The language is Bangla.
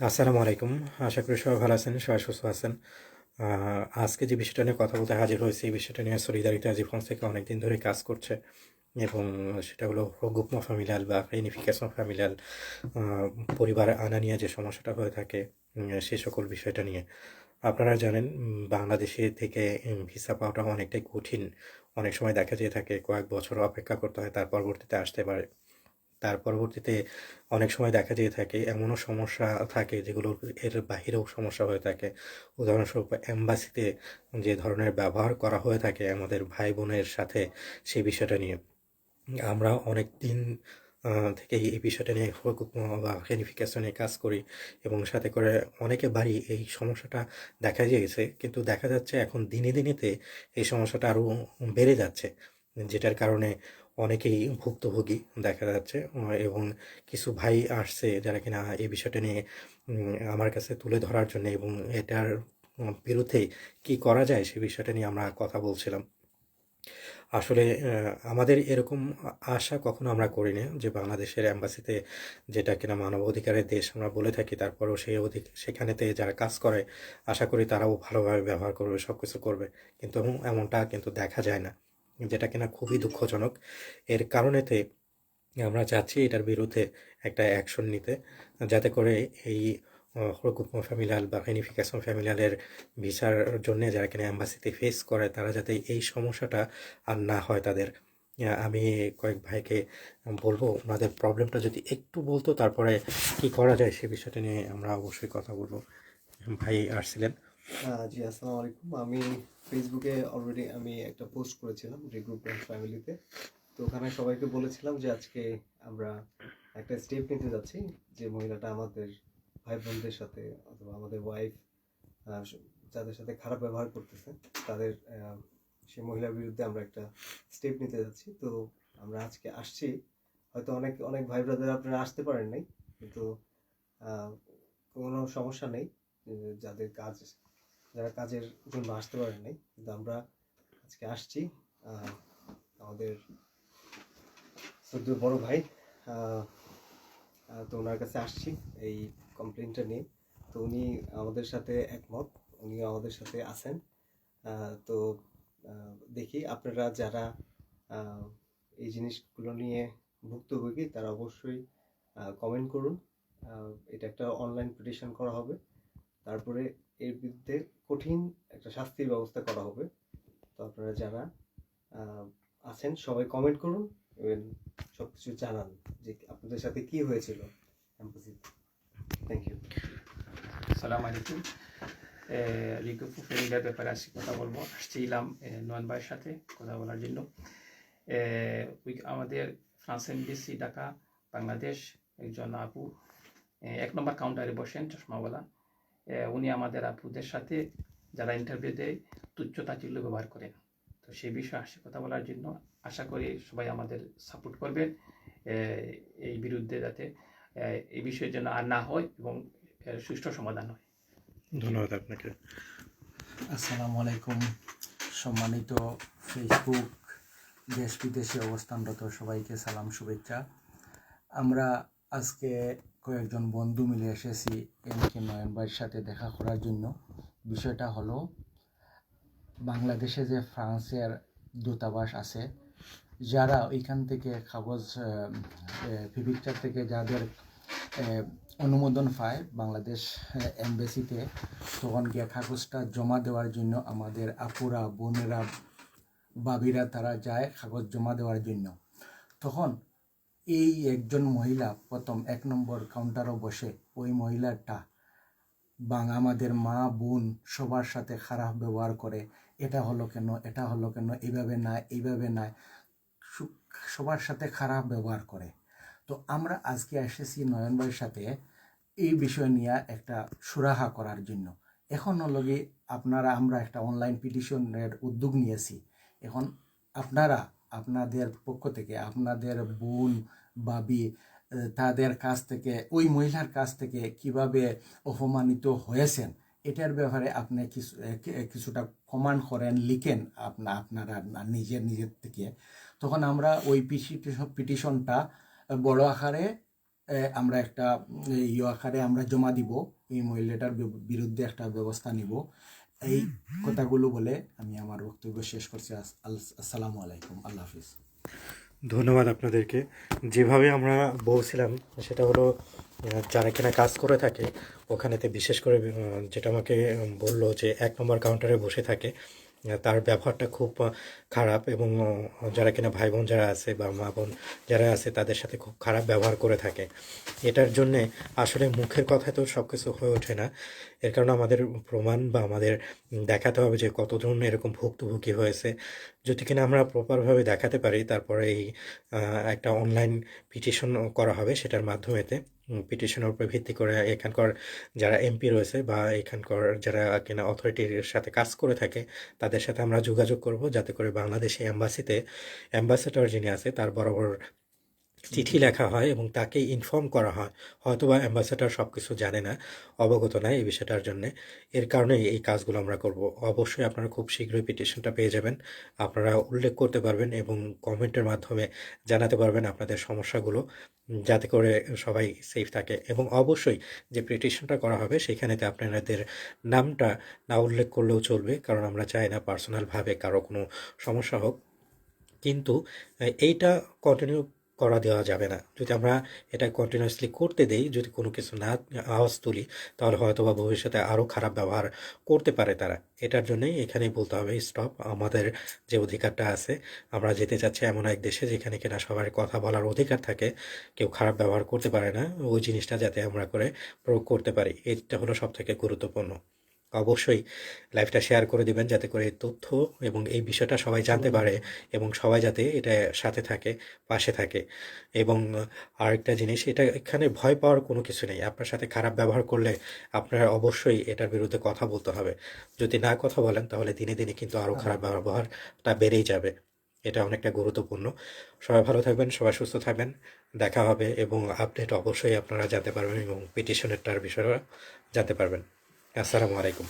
আসসালামু আলাইকুম। আশা করি সবাই ভালো আছেন, সবাই সুস্থ আছেন। আজকে যে বিষয়টা নিয়ে কথা বলতে হাজির হয়েছে, এই বিষয়টা নিয়ে সলিদারিতা জীবন থেকে অনেকদিন ধরে কাজ করছে এবং সেটা হলো গুপ্ম ফ্যামিলিয়াল বা ইউনিফিকেশন ফ্যামিলিয়াল পরিবার আনা নিয়ে যে সমস্যাটা হয়ে থাকে সেই সকল বিষয়টা নিয়ে। আপনারা জানেন বাংলাদেশে থেকে ভিসা পাওয়াটা অনেকটাই কঠিন। অনেক সময় দেখা যেয়ে থাকে, কয়েক বছর অপেক্ষা করতে হয়, তার পরবর্তীতে আসতে পারে। তার পরবর্তীতে অনেক সময় দেখা যেয়ে থাকে, এমনও সমস্যা থাকে যেগুলো এর বাহিরেও সমস্যা হয়ে থাকে। উদাহরণস্বরূপ অ্যাম্বাসিতে যে ধরনের ব্যবহার করা হয়ে থাকে আমাদের ভাই বোনের সাথে সেই বিষয়টা নিয়ে। আমরা অনেক দিন থেকে এই বিষয়টা নিয়ে বা ভেরিফিকেশন কাজ করি এবং সাথে করে অনেকে বাড়ি এই সমস্যাটা দেখা গিয়েছে, কিন্তু দেখা যাচ্ছে এখন দিনে দিনেতে এই সমস্যাটা আরও বেড়ে যাচ্ছে, যেটার কারণে অনেকেই ভুক্তভোগী দেখা যাচ্ছে এবং কিছু ভাই আসছে যারা কিনা এই বিষয়টা নিয়ে আমার কাছে তুলে ধরার জন্য এবং এটার বিরুদ্ধে কি করা যায় সে বিষয়টা নিয়ে আমরা কথা বলছিলাম। আসলে আমাদের এরকম আশা কখনো আমরা করিনি যে বাংলাদেশের অ্যাম্বাসিতে যেটা কিনা মানব অধিকারের দেশ আমরা বলে থাকি, তারপরেও সেই অধিক, সেখানেতে যারা কাজ করে, আশা করি তারাও ভালোভাবে ব্যবহার করবে সব কিছু করবে। কিন্তু এমনটা কিন্তু দেখা যায় না। যেটা কিনা খুবই দুঃখজনক। এর কারণেতে আমরা চাচ্ছি এটার বিরুদ্ধে একটা অ্যাকশন নিতে, যাতে করে এই হরকুপ ফ্যামিলিয়াল বা ভেনিফিকেশন ফ্যামিলিয়ালের ভিসার জন্য যারা কিনা অ্যাম্বাসিতে ফেস করে, তারা যাতে এই সমস্যাটা আর না হয় তাদের। আমি কয়েক ভাইকে বলব, ওনাদের প্রবলেমটা যদি একটু বলতো, তারপরে কি করা যায় সে বিষয়টা নিয়ে আমরা অবশ্যই কথা বলব। ভাই আসছিলেন। জি, আসসালামু আলাইকুম। আমি ফেসবুকে অলরেডি আমি একটা পোস্ট করেছিলাম রিগ্রুপ ফ্যামিলিতে তো ওখানে সবাইকে বলেছিলাম যে আজকে আমরা একটা স্টেপ নিতে যাচ্ছি যে মহিলাটা আমাদের ভাই বোনদের সাথে অথবা আমাদের ওয়াইফ যাদের সাথে খারাপ ব্যবহার করতেছে, তাদের সেই মহিলার বিরুদ্ধে আমরা একটা স্টেপ নিতে যাচ্ছি। তো আমরা আজকে আসছি। হয়তো অনেক অনেক ভাই ব্রাদার আপনারা আসতে পারেন নাই। কিন্তু কোনো সমস্যা নেই। যাদের কাজ যারা কাজের জন্য আসতে পারেন নাই, কিন্তু আমরা আজকে আসছি আমাদের সদ্য বড় ভাই তো ওনার কাছে আসছি এই কমপ্লেনটা নিয়ে। তো উনি আমাদের সাথে একমত উনি আমাদের সাথে আছেন। তো দেখি আপনারা যারা এই জিনিসগুলো নিয়ে ভুক্তভোগী, তারা অবশ্যই কমেন্ট করুন। এটা একটা অনলাইন পিটিশন করা হবে। তারপরে এর বিরুদ্ধে কঠিন একটা শাস্তির ব্যবস্থা করা হবে। তো আপনারা যারা আছেন, সবাই কমেন্ট করুন এবং সব কিছু জানান যে আপনাদের সাথে কি হয়েছিল থ্যাংক ইউ সালাম আলাইকুম। রিকু ফ্যামিলির ব্যাপারে আজকে কথা বলব। আসছিলাম নয়ন ভাইয়ের সাথে কথা বলার জন্য। আমাদের ফ্রান্স এমবিসি, ঢাকা, বাংলাদেশ, একজন আপু এক নম্বর কাউন্টারে বসেন, চশমাওয়ালা। উনি আমাদের আপুদের সাথে যারা ইন্টারভিউ দেয় তুচ্ছ তাচ্ছিল্য ব্যবহার করেন। তো সেই বিষয়ে আসছে কথা বলার জন্য আশা করি সবাই আমাদের সাপোর্ট করবেন এই বিরুদ্ধে যাতে এই বিষয়ের জন্য আর না হয় এবং সুষ্ঠু সমাধান হয়। ধন্যবাদ আপনাকে। আসসালামু আলাইকুম। সম্মানিত ফেসবুক দেশ বিদেশে অবস্থানরত সবাইকে সালাম শুভেচ্ছা। আমরা আজকে কয়েকজন বন্ধু মিলে এসেছি এম কে নয়ন ভাইয়ের সাথে দেখা করার জন্য। বিষয়টা হলো, বাংলাদেশে যে ফ্রান্সের দূতাবাস আছে, যারা ওইখান থেকে কাগজ ভিভিকচার থেকে যাদের অনুমোদন পায় বাংলাদেশ এমবেসিতে, তখন গিয়ে কাগজটা জমা দেওয়ার জন্য আমাদের আপুরা, বোনেরা, বাবিরা, তারা যায় কাগজ জমা দেওয়ার জন্য। তখন এই একজন মহিলা প্রথম এক নম্বর কাউন্টারও বসে, ওই মহিলাটা বাং, আমাদের মা, বোন সবার সাথে খারাপ ব্যবহার করে। এটা হলো কেন? এটা হলো কেন? এইভাবে না এইভাবে না। সবার সাথে খারাপ ব্যবহার করে। তো আমরা আজকে এসেছি নয়ন ভাইয়ের সাথে এই বিষয় নিয়ে একটা সুরাহা করার জন্য। এখন হলো আপনারা, আমরা একটা অনলাইন পিটিশনের উদ্যোগ নিয়েছি। এখন আপনারা আপনাদের পক্ষ থেকে, আপনাদের বোন বাবি তাদের কাছ থেকে, ওই মহিলার কাছ থেকে কীভাবে অপমানিত হয়েছেন, এটার ব্যাপারে আপনি কিছু কিছুটা কমান্ড করেন, লিখেন আপনা, আপনারা নিজের নিজের থেকে। তখন আমরা ওই পিটিশনটা বড় আকারে আমরা একটা ইয়ে আকারে আমরা জমা দিব, এই মহিলাটার বিরুদ্ধে একটা ব্যবস্থা নিব। এই কথাগুলো বলে আমি আমার বক্তব্য শেষ করছি। আসসালামু আলাইকুম। আল্লাহ হাফিজ। ধন্যবাদ আপনাদেরকে। যেভাবে আমরা বলছিলাম, সেটা হলো যারা কিনা কাজ করে থাকে, ওখানেতে বিশেষ করে যেটা আমাকে বলল যে এক নম্বর কাউন্টারে বসে থাকে তার ব্যবহারটা খুব খারাপ এবং যারা কিনা ভাই বোন যারা আছে বা মা বোন যারা আছে তাদের সাথে খুব খারাপ ব্যবহার করে থাকে। এটার জন্যে আসলে মুখের কথা তো সব কিছু হয়ে ওঠে না। এর কারণে আমাদের প্রমাণ বা আমাদের দেখাতে হবে যে কতজন এরকম ভুক্তভোগী হয়েছে। যদি কিনা আমরা প্রপারভাবে দেখাতে পারি, তারপরে এই একটা অনলাইন পিটিশন করা হবে সেটার মাধ্যমেতে। পিটিশনের উপর ভিত্তি করে এখানকার যারা এমপি রয়েছে বা এখানকার যারা কিনা অথরিটির সাথে কাজ করে থাকে, তাদের সাথে আমরা যোগাযোগ করব যাতে করে বাংলাদেশে অ্যাম্বাসিতে অ্যাম্বাসেডর যিনি আছে, তার বরাবর চিঠি লেখা হয় এবং তাকে ইনফর্ম করা হয়। হয়তোবা অ্যাম্বাসেডর সব কিছু জানে না, অবগত নয় এই বিষয়টার জন্যে। এর কারণেই এই কাজগুলো আমরা করব। অবশ্যই আপনারা খুব শীঘ্রই পিটিশনটা পেয়ে যাবেন। আপনারা উল্লেখ করতে পারবেন এবং কমেন্টের মাধ্যমে জানাতে পারবেন আপনাদের সমস্যাগুলো। যাতে করে সবাই সেফ থাকে। এবং অবশ্যই যে পিটিশনটা করা হবে, সেখানেতে আপনাদের নামটা না উল্লেখ করলেও চলবে, কারণ আমরা চাই না পার্সোনালভাবে কারও কোনো সমস্যা হোক। কিন্তু এইটা কন্টিনিউ করা দেওয়া যাবে না। যদি আমরা এটা কন্টিনিউয়াসলি করতে দেই, যদি কোনো কিছু না, আওয়াজ তুলি, তাহলে হয়তো বা ভবিষ্যতে আরও খারাপ ব্যবহার করতে পারে তারা। এটার জন্যই এখানেই বলতে হবে স্টপ আমাদের যে অধিকারটা আছে, আমরা যেতে চাচ্ছি এমন এক দেশে যেখানে কিনা সবার কথা বলার অধিকার থাকে, কেউ খারাপ ব্যবহার করতে পারে না, ওই জিনিসটা যাতে আমরা করে প্রয়োগ করতে পারি। এটা হলো সব থেকে গুরুত্বপূর্ণ। অবশ্যই লাইভটা শেয়ার করে দিবেন যাতে করে এই তথ্য এবং এই বিষয়টা সবাই জানতে পারে এবং সবাই যাতে এটা সাথে থাকে পাশে থাকে। এবং আরেকটা জিনিস এটা এখানে ভয় পাওয়ার কোনো কিছু নেই। আপনার সাথে খারাপ ব্যবহার করলে আপনার অবশ্যই এটার বিরুদ্ধে কথা বলতে হবে। যদি না কথা বলেন তাহলে দিনে দিনে কিন্তু আরও খারাপ ব্যবহারটা বেড়েই যাবে। এটা অনেকটা গুরুত্বপূর্ণ। সবাই ভালো থাকবেন সবাই সুস্থ থাকবেন। দেখা হবে এবং আপডেট অবশ্যই আপনারা জানতে পারবেন এবং পিটিশনেরটার বিষয়ে জানতে পারবেন। আসসালামু আলাইকুম।